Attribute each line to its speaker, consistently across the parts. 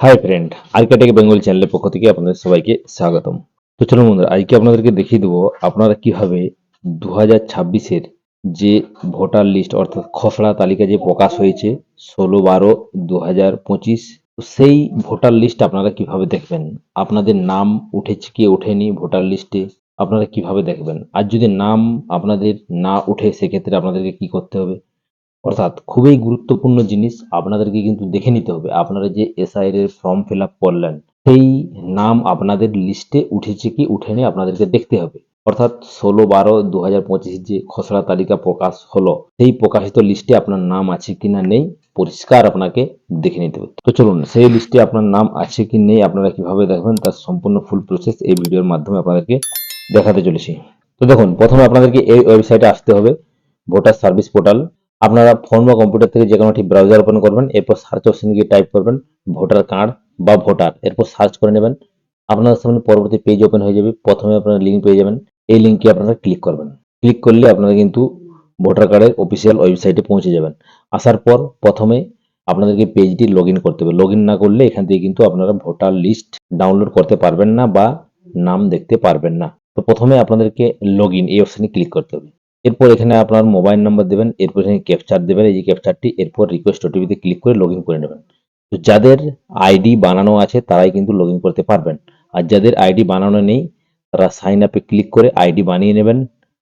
Speaker 1: Hi friend architect Bengal চ্যানেলের পক্ষ থেকে আপনাদের সবাইকে স্বাগতম। তো চলুন বন্ধুরা, আজকে আপনাদেরকে দেখিয়ে দেবো আপনারা কীভাবে দু হাজার ছাব্বিশের যে ভোটার লিস্ট অর্থাৎ খসড়া তালিকা যে প্রকাশ হয়েছে, ষোলো বারো দু হাজার পঁচিশ সেই ভোটার লিস্ট আপনারা কীভাবে দেখবেন? আপনাদের নাম উঠেছে কি ওঠেনি ভোটার লিস্টে আপনারা কীভাবে দেখবেন? আর যদি নাম আপনাদের না উঠে, সেক্ষেত্রে আপনাদেরকে কি করতে হবে? অর্থাৎ খুবই গুরুত্বপূর্ণ জিনিস আপনাদেরকে কিন্তু দেখে নিতে হবে। আপনারা যে এসআইআর এর ফর্ম ফিল করলেন, সেই নাম আপনাদের লিস্টে উঠেছে কি উঠেনি আপনাদেরকে দেখতে হবে। অর্থাৎ ষোলো বারো দু হাজার যে খসড়া তালিকা প্রকাশ হলো, সেই প্রকাশিত লিস্টে আপনার নাম আছে কিনা নেই পরিষ্কার আপনাকে দেখে নিতে হবে। তো চলুন, সেই লিস্টে আপনার নাম আছে কি নেই আপনারা কীভাবে দেখবেন তার সম্পূর্ণ ফুল প্রসেস এই ভিডিওর মাধ্যমে আপনাদেরকে দেখাতে চলেছি। তো দেখুন, প্রথমে আপনাদেরকে এই ওয়েবসাইটে আসতে হবে ভোটার সার্ভিস পোর্টাল আপনারা ফোন বা কম্পিউটার থেকে যে কোনো একটি ব্রাউজার ওপেন করবেন, এরপর সার্চ অপশনে গিয়ে টাইপ করবেন ভোটার কার্ড বা ভোটার এরপর সার্চ করে নেবেন। আপনাদের সামনে পরবর্তী পেজ ওপেন হয়ে যাবে, প্রথমে আপনারা লিঙ্ক পেয়ে যাবেন। এই লিঙ্কে আপনারা ক্লিক করবেন। ক্লিক করলে আপনারা কিন্তু ভোটার কার্ডের অফিসিয়াল ওয়েবসাইটে পৌঁছে যাবেন। আসার পর প্রথমে আপনাদেরকে পেজটি লগ করতে হবে। লগ না করলে এখান থেকে কিন্তু আপনারা ভোটার লিস্ট ডাউনলোড করতে পারবেন না বা নাম দেখতে পারবেন না। তো প্রথমে আপনাদেরকে লগ এই অপশনে ক্লিক করতে হবে। এরপর এখানে আপনার মোবাইল নাম্বার দেবেন, এরপর এখানে ক্যাপচার দেবেন, এই যে ক্যাপচারটি এরপর রিকোয়েস্ট ওটিপিতে ক্লিক করে লগ করে নেবেন। তো যাদের আইডি বানানো আছে, তারাই কিন্তু লগ করতে পারবেন। আর যাদের আইডি বানানো নেই, তারা সাইন আপে ক্লিক করে আইডি বানিয়ে নেবেন।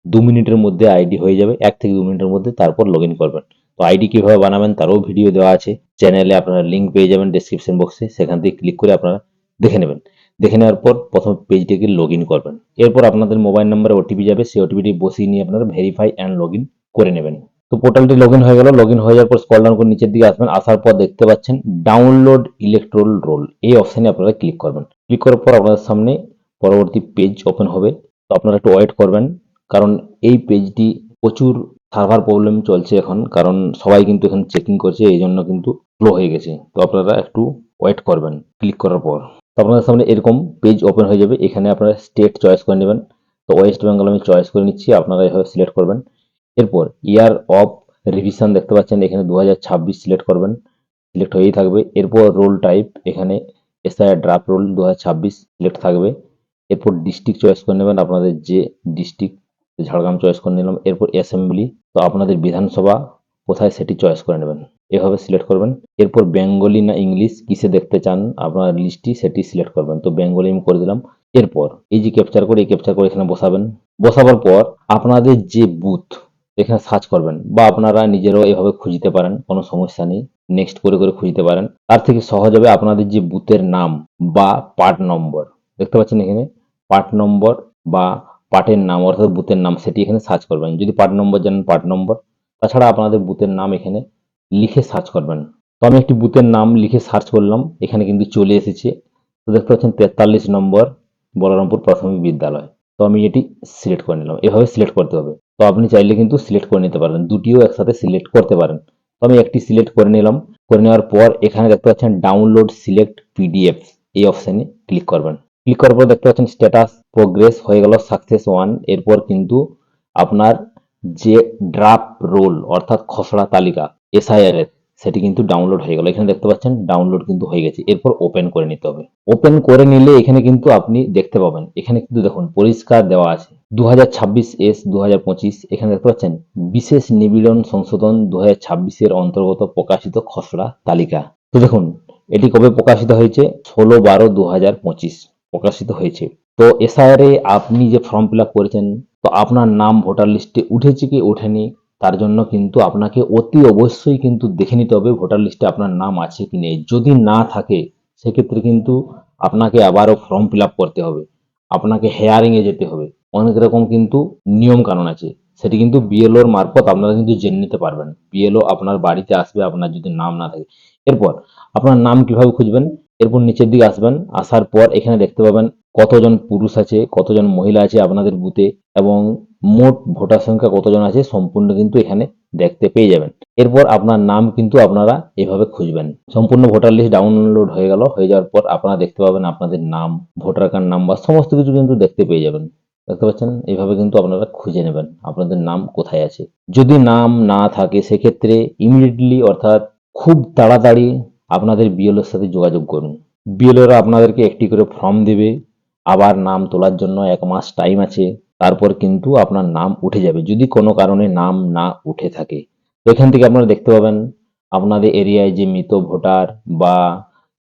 Speaker 1: দু মিনিটের মধ্যে আইডি হয়ে যাবে, এক থেকে দু মিনিটের মধ্যে তারপর লগ করবেন। তো আইডি কীভাবে বানাবেন, তারও ভিডিও দেওয়া আছে। চ্যানেলে আপনারা লিঙ্ক পেয়ে যাবেন ডেসক্রিপশন বক্সে সেখান থেকে ক্লিক করে আপনারা দেখে নেবেন। দেখে নেওয়ার পর প্রথম পেজটিকে লগ ইন করবেন। এরপর আপনাদের মোবাইল নাম্বারে ওটিপি যাবে, সেই ওটিপিটি বসিয়ে নিয়ে আপনারা ভেরিফাই অ্যান্ড লগ করে নেবেন। তো পোর্টালটি লগ হয়ে গেল লগ হয়ে যাওয়ার পর স্কল ডাউন করে নিচের দিকে আসবেন, আসার পর দেখতে পাচ্ছেন ডাউনলোড ইলেকট্রোল রোল এই অপশানে আপনারা ক্লিক করবেন। ক্লিক করার পর আপনাদের সামনে পরবর্তী পেজ ওপেন হবে। তো আপনারা একটু ওয়েট করবেন, কারণ এই পেজটি প্রচুর সার্ভার প্রবলেম চলছে এখন, কারণ সবাই কিন্তু এখন চেকিং করছে এই জন্য কিন্তু স্লো হয়ে গেছে। তো আপনারা একটু ওয়েট করবেন ক্লিক করার পর। তো আপনাদের সামনে এরকম পেজ ওপেন হয়ে যাবে। এখানে আপনারা স্টেট চয়েস করে নেবেন। তো ওয়েস্ট বেঙ্গল আমি চয়েস করে নিচ্ছি, আপনারা এভাবে সিলেক্ট করবেন। এরপর ইয়ার অফ রিভিশন দেখতে পাচ্ছেন, এখানে দু হাজার ছাব্বিশ সিলেক্ট করবেন। সিলেক্ট হয়েই থাকবে। এরপর রোল টাইপ এখানে এসআইআর ড্রাফট রোল দু হাজার ছাব্বিশ সিলেক্ট থাকবে। এরপর ডিস্ট্রিক্ট চয়েস করে নেবেন, আপনাদের যে ডিস্ট্রিক্ট ঝাড়গ্রাম চয়েস করে নিলাম। এরপর অ্যাসেম্বলি তো আপনাদের বিধানসভা, কোথায় সেটি চয়েস করে নেবেন। এভাবে সিলেক্ট করবেন। এরপর বেঙ্গলি না ইংলিশ কিসে দেখতে চান আপনার লিস্টটি সেটি সিলেক্ট করবেন। তো বেঙ্গলি আমি করে দিলাম। এরপর এই যে ক্যাপচার করে, এই ক্যাপচার করে এখানে বসাবেন। বসাবার পর আপনাদের যে বুথ এখানে সার্চ করবেন বা আপনারা নিজেরাও এভাবে খুঁজতে পারেন, কোনো সমস্যা নেই। নেক্সট করে করে খুঁজতে পারেন। তার থেকে সহজ হবে আপনাদের যে বুথের নাম বা পার্ট নম্বর দেখতে পাচ্ছেন এখানে? পার্ট নম্বর বা পার্টের নাম, অর্থাৎ বুথের নাম, সেটি এখানে সার্চ করবেন। যদি পার্ট নম্বর জানেন পার্ট নম্বর তাছাড়া আপনাদের বুথের নাম এখানে লিখে সার্চ করবেন। তো আমি একটি বুথের নাম লিখে সার্চ করলাম, এখানে কিন্তু চলে এসেছে। তো দেখতে পাচ্ছেন তেতাল্লিশ নম্বর বলরামপুর প্রাথমিক বিদ্যালয়। তো আমি এটি সিলেক্ট করে নিলাম। এভাবে সিলেক্ট করতে হবে। তো আপনি চাইলে কিন্তু সিলেক্ট করে নিতে পারেন দুটিও একসাথে সিলেক্ট করতে পারেন। তো আমি একটি সিলেক্ট করে নিলাম। করে নেওয়ার পর এখানে দেখতে পাচ্ছেন ডাউনলোড সিলেক্ট পিডিএফ এই অপশানে ক্লিক করবেন। ক্লিক করার পর দেখতে পাচ্ছেন স্ট্যাটাস প্রোগ্রেস হয়ে গেল সাকসেস ওয়ান এরপর কিন্তু আপনার যে ড্রাফট রোল অর্থাৎ খসড়া তালিকা এসআইআর এর সেটি কিন্তু ডাউনলোড হয়ে গেল। এখানে দেখতে পাচ্ছেন ডাউনলোড কিন্তু হয়ে গেছে। এরপর ওপেন করে নিতে হবে। ওপেন করে নিলে এখানে কিন্তু আপনি দেখতে পাবেন। এখানে কিন্তু দেখুন, পরিষ্কার দেওয়া আছে। দু হাজার ছাব্বিশ এস দু হাজার পঁচিশ, এখানে দেখতে পাচ্ছেন, বিশেষ নিবিড়ন সংশোধন দু হাজার ছাব্বিশ এর অন্তর্গত প্রকাশিত খসড়া তালিকা। তো দেখুন, এটি কবে প্রকাশিত হয়েছে? ষোলো বারো দু প্রকাশিত হয়েছে। তো এসআইআর এ আপনি যে ফর্ম ফিল করেছেন, তো আপনার নাম ভোটার লিস্টে উঠেছে কি ওঠেনি? তার জন্য কিন্তু আপনাকে অতি অবশ্যই কিন্তু দেখে নিতে হবে ভোটার লিস্টে আপনার নাম আছে কি নেই। যদি না থাকে, সেক্ষেত্রে কিন্তু আপনাকে আবারও ফর্ম ফিল করতে হবে। আপনাকে হেয়ারিংয়ে যেতে হবে। অনেক রকম কিন্তু নিয়ম কানুন আছে। সেটি কিন্তু বিএলওর মারফত আপনারা কিন্তু জেনে নিতে পারবেন। বিএলও আপনার বাড়িতে আসবে, আপনার যদি নাম না থাকে। এরপর, আপনার নাম কীভাবে খুঁজবেন? এরপর নিচের দিকে আসবেন। আসার পর এখানে দেখতে পাবেন কতজন পুরুষ আছে, কতজন মহিলা আছে আপনাদের বুথে এবং মোট ভোটার সংখ্যা কতজন আছে সম্পূর্ণ কিন্তু এখানে দেখতে পেয়ে যাবেন। এরপর আপনার নাম কিন্তু আপনারা এভাবে খুঁজবেন। সম্পূর্ণ ভোটার লিস্ট ডাউনলোড হয়ে গেল, হয়ে যাওয়ার পর আপনারা দেখতে পাবেন আপনাদের নাম, ভোটার কার্ড নাম্বার সমস্ত কিছু কিন্তু দেখতে পেয়ে যাবেন। দেখতে পাচ্ছেন? এইভাবে কিন্তু আপনারা খুঁজে নেবেন আপনাদের নাম কোথায় আছে। যদি নাম না থাকে, সেক্ষেত্রে ইমিডিয়েটলি অর্থাৎ খুব তাড়াতাড়ি আপনাদের বিএলওর সাথে যোগাযোগ করুন। বিএলওরা আপনাদেরকে একটি করে ফর্ম দেবে। আবার নাম তোলার জন্য এক মাস টাইম আছে, তারপর কিন্তু আপনার নাম উঠে যাবে। যদি কোনো কারণে নাম না উঠে থাকে এখান থেকে আপনারা দেখতে পাবেন, আপনাদের এরিয়ায় যে মৃত ভোটার বা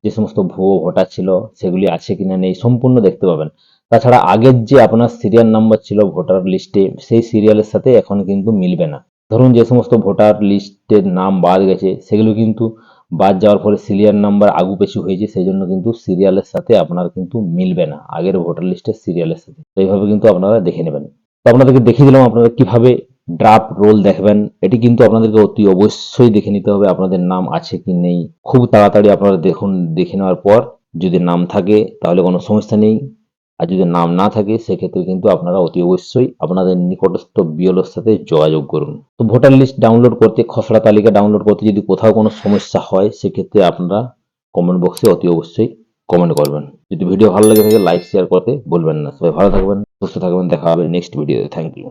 Speaker 1: যে সমস্ত ভুয়ো ভোটার ছিল, সেগুলি আছে কিনা নেই, সম্পূর্ণ দেখতে পাবেন। তাছাড়া আগের যে আপনার সিরিয়াল নাম্বার ছিল ভোটার লিস্টে সেই সিরিয়ালের সাথে এখন কিন্তু মিলবে না। ধরুন যে সমস্ত ভোটার লিস্টের নাম বাদ গেছে, সেগুলো কিন্তু বাদ যাওয়ার ফলে সিরিয়াল নাম্বার আগু পেছু হয়েছে সেই জন্য কিন্তু সিরিয়ালের সাথে আপনার কিন্তু মিলবে না, আগের ভোটার লিস্টের সিরিয়ালের সাথে। এইভাবে কিন্তু আপনারা দেখে নেবেন। তো আপনাদেরকে দেখিয়ে দিলাম আপনারা কীভাবে ড্রাফট রোল দেখবেন। এটি কিন্তু আপনাদেরকে অতি অবশ্যই দেখে নিতে হবে, আপনাদের নাম আছে কি নেই। খুব তাড়াতাড়ি আপনারা দেখুন, দেখে নেওয়ার পর যদি নাম থাকে, তাহলে কোনো সমস্যা নেই। আর যদি নাম না থাকে, সেক্ষেত্রে কিন্তু আপনারা অতি অবশ্যই আপনাদের নিকটস্থ বিএলওর সাথে যোগাযোগ করুন। তো ভোটার লিস্ট ডাউনলোড করতে, খসড়া তালিকা ডাউনলোড করতে যদি কোথাও কোনো সমস্যা হয়, সেক্ষেত্রে আপনারা কমেন্ট বক্সে অতি অবশ্যই কমেন্ট করবেন। যদি ভিডিও ভালো লাগে থাকে লাইক শেয়ার করতে বলবেন না। সবাই ভালো থাকবেন, সুস্থ থাকবেন, দেখা হবে নেক্সট ভিডিওতে থ্যাংক ইউ